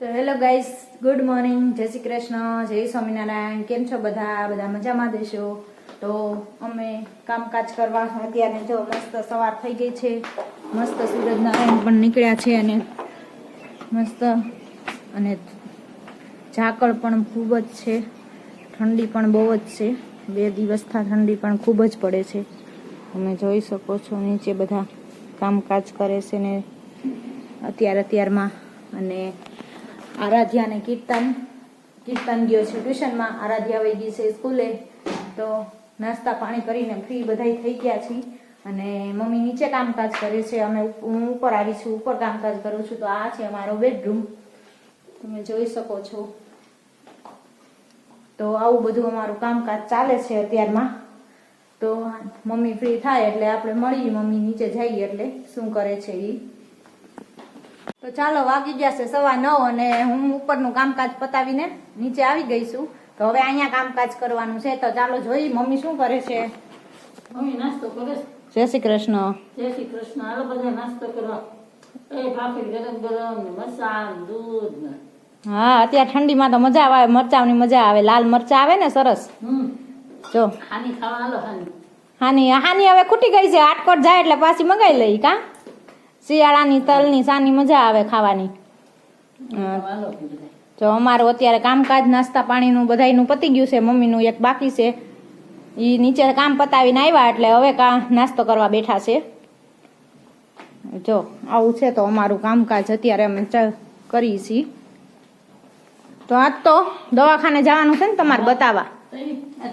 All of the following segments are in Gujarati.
તો હેલો ગાઈસ, ગુડ મોર્નિંગ, જય શ્રી કૃષ્ણ, જય સ્વામિનારાયણ, કેમ છો બધા? બધા મજામાં દેશો તો અમે કામકાજ કરવા અત્યારે જો મસ્ત સવાર થઈ ગઈ છે. મસ્ત સૂરજનારાયણ પણ નીકળ્યા છે અને મસ્ત અને ઝાકળ પણ ખૂબ જ છે. ઠંડી પણ બહુ જ છે. બે દિવસથી ઠંડી પણ ખૂબ જ પડે છે. તમે જોઈ શકો છો નીચે બધા કામકાજ કરે છે ને અત્યાર અત્યારમાં. અને આરાધ્યા અને કીર્તન કીર્તન ગયો છે ટ્યુશનમાં, આરાધ્યા વહી ગઈ છે સ્કૂલે. તો નાસ્તા પાણી કરીને ફ્રી બધાય થઈ ગયા છીએ. અને મમ્મી નીચે કામકાજ કરે છે. અમે હું ઉપર આવી છું, ઉપર કામકાજ કરું છું. તો આ છે અમારો બેડરૂમ તમે જોઈ શકો છો. તો આવું બધું અમારું કામકાજ ચાલે છે અત્યારમાં. તો મમ્મી ફ્રી થાય એટલે આપણે મળીએ. મમ્મી નીચે જઈએ એટલે શું કરે છે એ તો ચાલો વાગી ગયા છે સવા નવ અને હું ઉપરનું કામકાજ પતાવીને નીચે આવી ગઈ છું. તો હવે અહીંયા કામકાજ કરવાનું છે. તો ચાલો જોઈ મમ્મી શું કરે છે? મમ્મી નાસ્તો કરે છે. જય શ્રી કૃષ્ણ. જય શ્રી કૃષ્ણ. હાલો બધા નાસ્તો કરવા એ ભાખરી ગરમ ગરમ મસાલ દૂધ હા અત્યારે ઠંડીમાં તો મજા આવે મરચાંની મજા આવે. લાલ મરચાં આવે ને સરસ? જો. હાની ખાવા હાલો હાની. હાની હાની હવે ખૂટી ગઈ છે. આટકોટ જાય એટલે પાછી મગાઈ લઈ કા? શિયાળાની તલની સાની મજા આવે ખાવાની. જો અમારું અત્યારે કામકાજ નાસ્તા પાણીનું બધાયનું પતી ગયું છે મમ્મીનું એક બાકી છે. એ નીચે કામ પતાવીને આવ્યા એટલે હવે કા નાસ્તો કરવા બેઠા છે. જો આવું છે તો અમારું કામકાજ અત્યારે અમે કરીએ છીએ તો આજ તો દવાખાને જવાનું છે ને તમારે બતાવવા.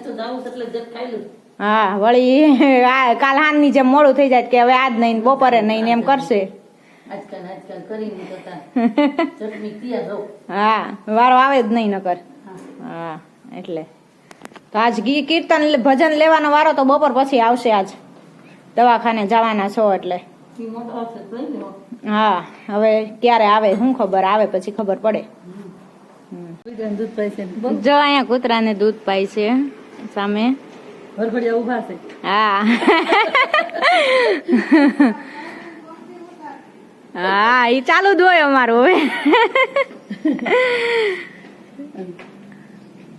તો જાવું એટલે જત ખાઈ લઉં. હા વળી આ કાલ હાનની જેમ મોડું થઈ જાય કે હવે આજ નહીં બપોરે નહીં એમ કરશે. હા વારો આવે જ નહીં નકર. હા. એટલે. તો આજ ગી કીર્તન ભજન લેવાનો વારો તો બપોર પછી આવશે આજ. દવાખાને જવાના છો એટલે. હા હવે ક્યારે આવે શું ખબર આવે પછી ખબર પડે. જો અહીંયા કૂતરાને દૂધ પાય છે સામે. ભરભડિયા ઊભા છે. હા. હા એ ચાલુ જ હોય અમારું હવે.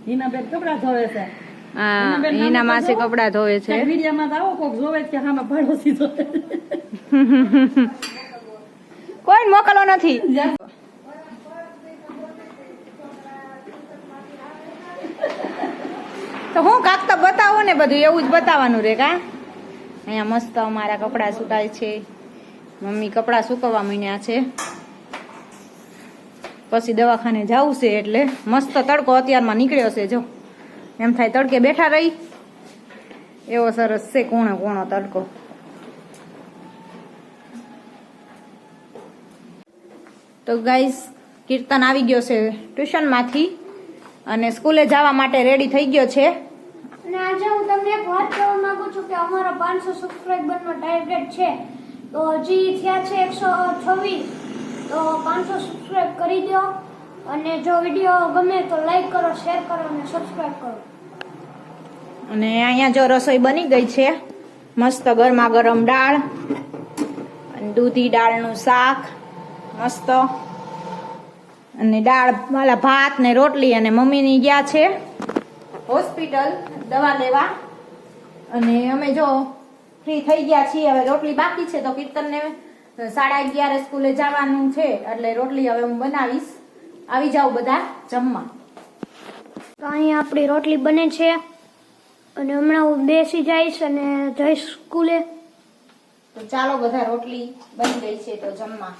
હિના બેન કપડા ધોવે છે. હા હિના માસે કપડા ધોવે છે. વિડીયામાં આવો કોક જોવે કે હામે પાડોશી જોવે. કોઈ મોકલો નથી. તો હું કાક બતાવો ને બધું, એવું જ બતાવવાનું રે કા? અહીંયા મસ્ત અમારા કપડાં સુકાય છે. મમ્મી કપડાં સુકવવા માંડ્યા છે. પછી દવાખાને જવું છે એટલે મસ્ત તડકો અત્યારમાં નીકળ્યો છે, જો. એમ થાય તડકે બેઠા રહી. એવો સરસ છે કોણો કોણો તડકો. તો ગાઈસ, કીર્તન આવી ગયો છે ટ્યુશનમાંથી અને સ્કૂલે જવા માટે રેડી થઈ ગયો છે. અને આજે હું તમને એક વાત કહેવા માંગુ છું કે અમારો પાંચસો સબસ્ક્રાઈબરનો ટાર્ગેટ છે. તો હજી થયા છે એકસો છવ્વીસ. તો પાંચસો સબસ્ક્રાઈબ કરી દો. અને જો વીડિયો ગમે તો લાઈક કરો શેર કરો અને સબસ્ક્રાઈબ કરો. અને અહીંયા જો રસોઈ બની ગઈ છે. મસ્ત ગરમા ગરમ દાળ દૂધી દાળનું શાક. મસ્ત. અને દાળ વાલા ભાત ને રોટલી અને મમ્મીની ગયા છે. હોસ્પિટલ. દવા લેવા. અને અમે જો ફ્રી થઈ ગયા છીએ હવે રોટલી બાકી છે તો કીર્તનને સાડા અગિયારે સ્કૂલે જવાનું છે એટલે રોટલી હવે હું બનાવીશ. આવી જાઓ બધા જમવા. તો અહીંયા આપણી રોટલી બને છે. અને હમણાં હું બેસી જઈશ અને જઈશ સ્કૂલે. તો ચાલો બધા રોટલી બની ગઈ છે તો જમવા.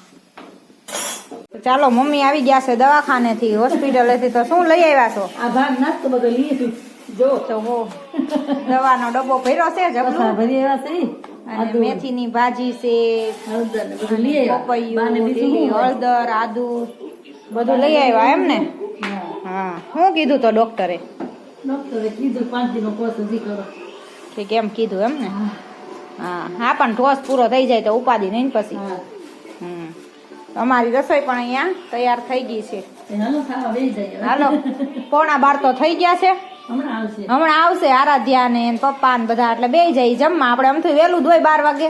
તો ચાલો મમ્મી આવી ગયા છે દવાખાનેથી હોસ્પિટલેથી. તો શું લઈ આવ્યા છો? આ ભાગ નાસ્તો બધો છું જો તો હો. દવાનો ડબ્બો ભર્યો છે જબલું ભરી આવ્યા છે. અને મેથીની ભાજી છે હળદર બધું લઈ આવ્યા? હળદર આદુ. બધું લઈ આવ્યા એમ ને? હા. હું. શું કીધું તો ડોક્ટરે? ડોક્ટરે કીધું પાંચ દિનો કોર્સ હજી કરો. કે કેમ કીધું એમ ને? હા. હા. પણ ઠોસ પૂરો થઈ જાય તો ઉપાધિ નહીં પછી. હમ. અમારી રસોઈ પણ અહીંયા તૈયાર થઈ ગઈ છે. હાલો. પોણા બાર તો થઈ ગયા છે. હમણાં આવશે. હમણાં આવશે આરાધ્યા ને પપ્પા ને બધા એટલે બે જાય જમવા. આપણે આમથી વહેલું ધોઈ બાર વાગે.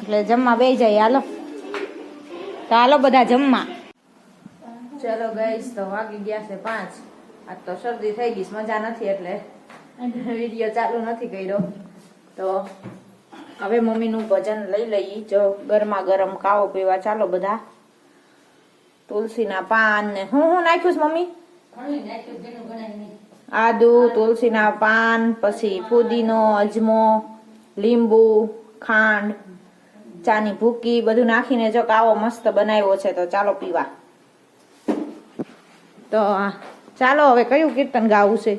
એટલે જમવા બે જાય હાલો. તો હાલો બધા જમવા. ચલો ગઈશ તો વાગી ગયા છે પાંચ. આજ તો શરદી થઈ ગઈ મજા નથી એટલે વીડિયો ચાલુ નથી કર્યો. તો હવે મમ્મીનું ભજન લઈ લઈ જો ગરમા ગરમ કાવો પીવા. ચાલો બધા. તુલસીના પાન ને હું હું નાખ્યું છે મમ્મી? નાખ્યું આદુ તુલસીના પાન પછી ફુદીનો અજમો લીંબુ ખાંડ ચાની ભૂકી બધું નાખીને જો કાવો મસ્ત બનાવ્યો છે તો ચાલો પીવા. તો ચાલો હવે કયું કીર્તન ગાવું છે?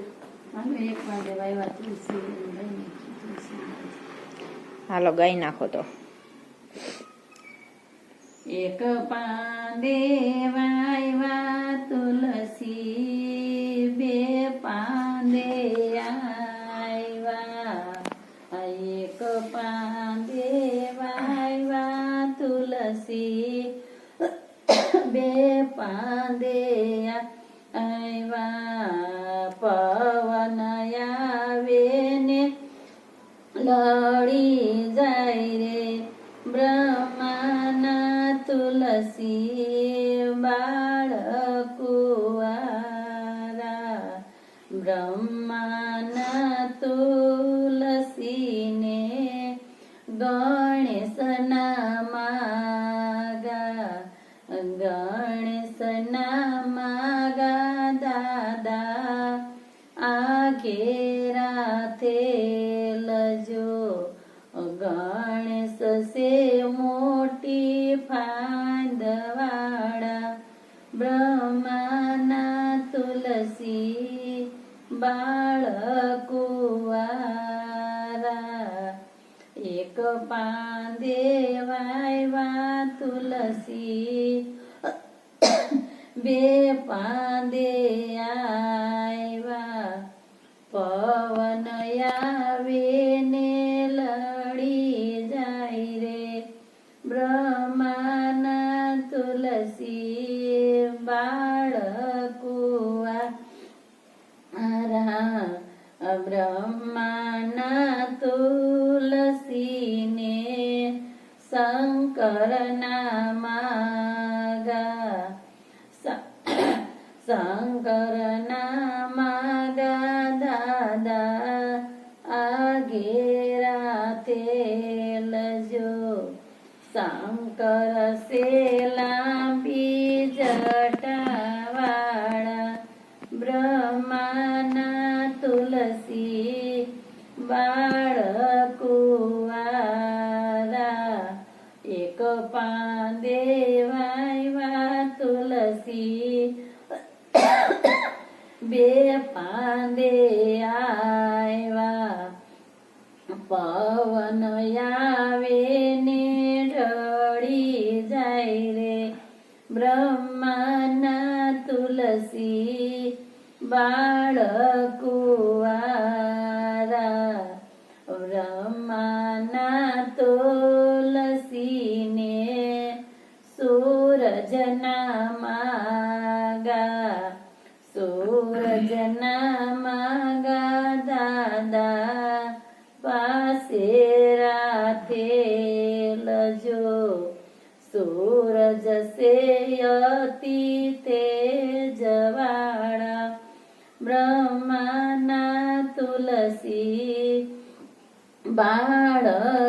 હાલો ગાઈ નાખો તો. એક પાંદે વાયવા તુલસી તુલસી બે પાંદે આવ્યા પવન આવે ને લડી જાય રે. બ્રહ્માના તુલસી બાળકુવારા બ્રહ્માના તુલસીને ગણેશના બાળકુવારા એક પાંદે વાયવા તુલસી બે પાંદે આવ્યા પવન આવે ને બ્રહ્માના તુલસીને શંકરના માગા શંકરના માગા દાદા આગેરા લજો શંકર સેલાંબી જટાવાળા બ્રહ્માના તુલસી બાળકુવારા એક પાંદે વાયવા તુલસી. બે પાંદે આવ્યા પવન આવે ને ઢળી જાય રે. બ્રહ્માના તુલસી બાળકુવારા સૂરજના માગા દાદા પાસે રાખેલજો સૂરજ સે અતિ તેજવાળા બ્રહ્માના તુલસી બાળકુવારા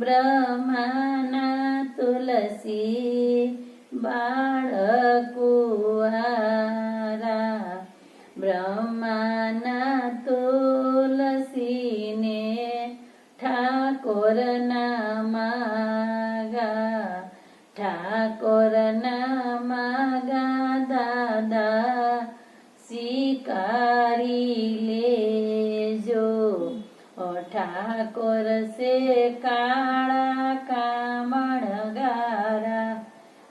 બ્રહ્માના તુલસી બાળકુવારા બ્રહ્માના તુલસીને ઠાકોરના માગા. ઠાકોરના માગા દાદા સ્વીકારી લેજો ઠાકોર સે કાળા કામણ ગારા,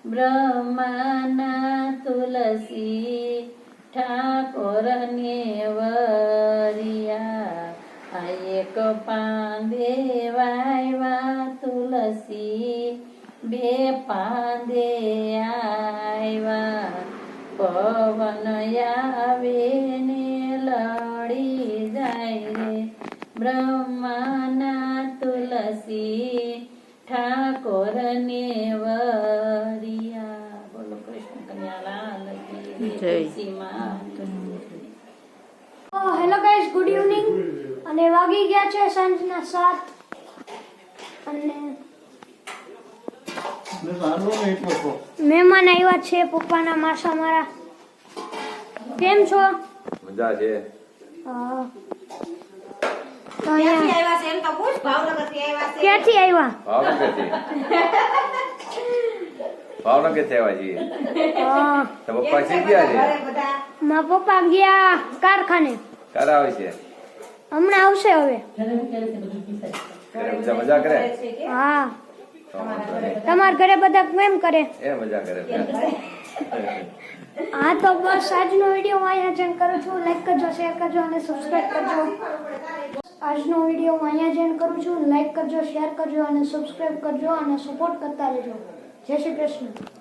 બ્રહ્માના તુલસી ઠાકોરને વરિયા. આ એક પાંદે વાયવા તુલસી, બે પાંદે આવ્યા પવન આવે ને લડી જાય રે. બ્રહ્માના તુલસી ઠાકોર ને વરિયા. બોલો કૃષ્ણ કન્યા લાલ કી જય. તુલસી માં હેલો ગાઈસ ગુડ ઇવનિંગ. અને વાગી ગયા છે સાંજના સાત. અને મહેમાન આવ્યા છે પપ્પાના માસા મારા. કેમ છો? મજા છે. હા. તો અહીંયા આવ્યા છે? એમ તો પૂછ ભાવનગરથી આવ્યા છે. ક્યાંથી આવ્યા? ભાવનગરથી. ભાવનગરથી આવ્યા છીએ. તો પપ્પા શી ગયા છે? પપ્પા ગયા કારખાને. કાર આવે છે? હમણાં આવશે હવે. મજા કરે? હા. તમારા ઘરે બધા કેમ કરે? એ મજા કરે. હા તો બસ આજનો વીડિયો હું અહીંયા જેમ કરું છું. લાઈક કરજો શેર કરજો અને સબસ્ક્રાઈબ કરજો. આજનો વીડિયો હું અહીંયા જેન કરું છું. લાઈક કરજો શેર કરજો અને સબસ્ક્રાઈબ કરજો અને સપોર્ટ કરતા રહેજો. જય શ્રી કૃષ્ણ.